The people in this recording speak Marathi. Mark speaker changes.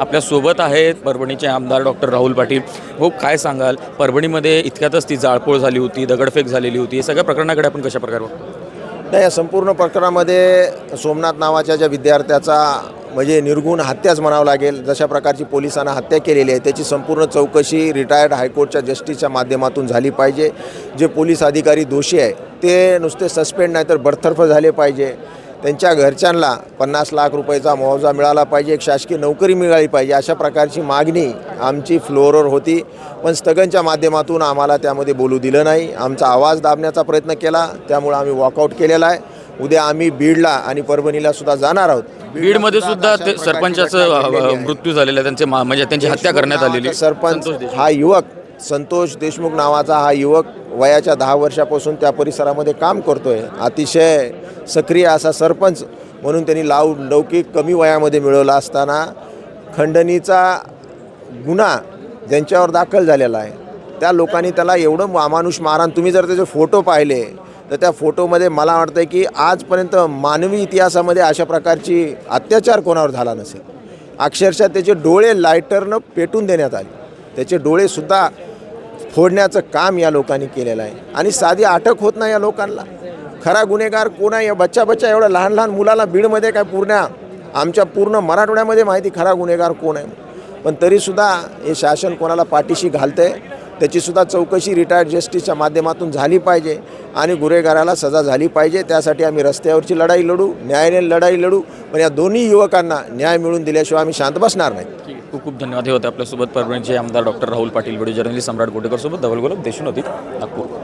Speaker 1: आपल्यासोबत आहेत परभणीचे आमदार डॉक्टर राहुल पाटील. हो काय सांगाल? परभणीमध्ये इतक्यातच ती जाळपोळ झाली होती दगडफेक झालेली होती. या सगळ्या प्रकरणाकडे आपण कशा प्रकारे बघतो?
Speaker 2: नाही या संपूर्ण प्रकरणामध्ये सोमनाथ नावाच्या ज्या विद्यार्थ्याचा म्हणजे निर्गुण हत्याच म्हणावं लागेल जशा प्रकारची पोलिसांना हत्या केलेली आहे त्याची संपूर्ण चौकशी रिटायर्ड हायकोर्टच्या जस्टिसच्या माध्यमातून झाली पाहिजे. जे पोलीस अधिकारी दोषी आहे ते नुसते सस्पेंड नाही तर बडतर्फ झाले पाहिजे. त्यांच्या घरच्यांना पन्नास लाख रुपयाचा मुआवजा मिळाला पाहिजे एक शासकीय नोकरी मिळाली पाहिजे अशा प्रकारची मागणी आमची फ्लोअरवर होती पण स्थगनच्या माध्यमातून आम्हाला त्यामध्ये बोलू दिलं नाही आमचा आवाज दाबण्याचा प्रयत्न केला त्यामुळे आम्ही वॉकआउट केलेला आहे उद्या आम्ही बीडला आणि परभणीला सुद्धा जाणार आहोत
Speaker 1: बीडमध्ये सुद्धा ते सरपंचाचं. मृत्यू झालेला आहे त्यांचे मा- म्हणजे त्यांची हत्या करण्यात आलेली
Speaker 2: सरपंच. हा युवक संतोष देशमुख नावाचा हा युवक वयाच्या दहा वर्षापासून त्या परिसरामध्ये काम करतो आहे अतिशय सक्रिय असा सरपंच म्हणून त्यांनी लाव लौकिक कमी वयामध्ये मिळवला असताना खंडणीचा गुन्हा ज्यांच्यावर दाखल झालेला आहे. त्या लोकांनी त्याला एवढं अमानुष मारण तुम्ही जर त्याचे फोटो पाहिले तर त्या फोटोमध्ये मला वाटतं की आजपर्यंत मानवी इतिहासामध्ये अशा प्रकारची अत्याचार कोणावर झाला नसेल. अक्षरशः त्याचे डोळे लायटरनं पेटून देण्यात आले. त्याचे डोळेसुद्धा फोडण्याचं काम या लोकांनी केलेलं आहे. आणि साधी अटक होत नाही या लोकांना. खरा गुन्हेगार कोण आहे? या बच्चा बच्चा एवढं लहान लहान मुलाला बीडमध्ये काय पूर्ण आमच्या पूर्ण मराठवाड्यामध्ये माहिती खरा गुन्हेगार कोण आहे? पण तरीसुद्धा हे शासन कोणाला पाठीशी घालतं आहे त्याचीसुद्धा चौकशी रिटायर्ड जस्टिसच्या माध्यमातून झाली पाहिजे आणि गुन्हेगाराला सजा झाली पाहिजे. त्यासाठी आम्ही रस्त्यावरची लढाई लढू न्यायालयीन लढाई लढू पण या दोन्ही युवकांना न्याय मिळून दिल्याशिवाय आम्ही शांत बसणार नाही.
Speaker 1: खूप खूप धन्यवाद. हे होते आपल्यासोबत परभणीचे आमदार डॉक्टर राहुल पाटील बडे जर्नलिस्ट सम्राट गोटेकर सोबत धवल गोलब देशून होती नागपूर.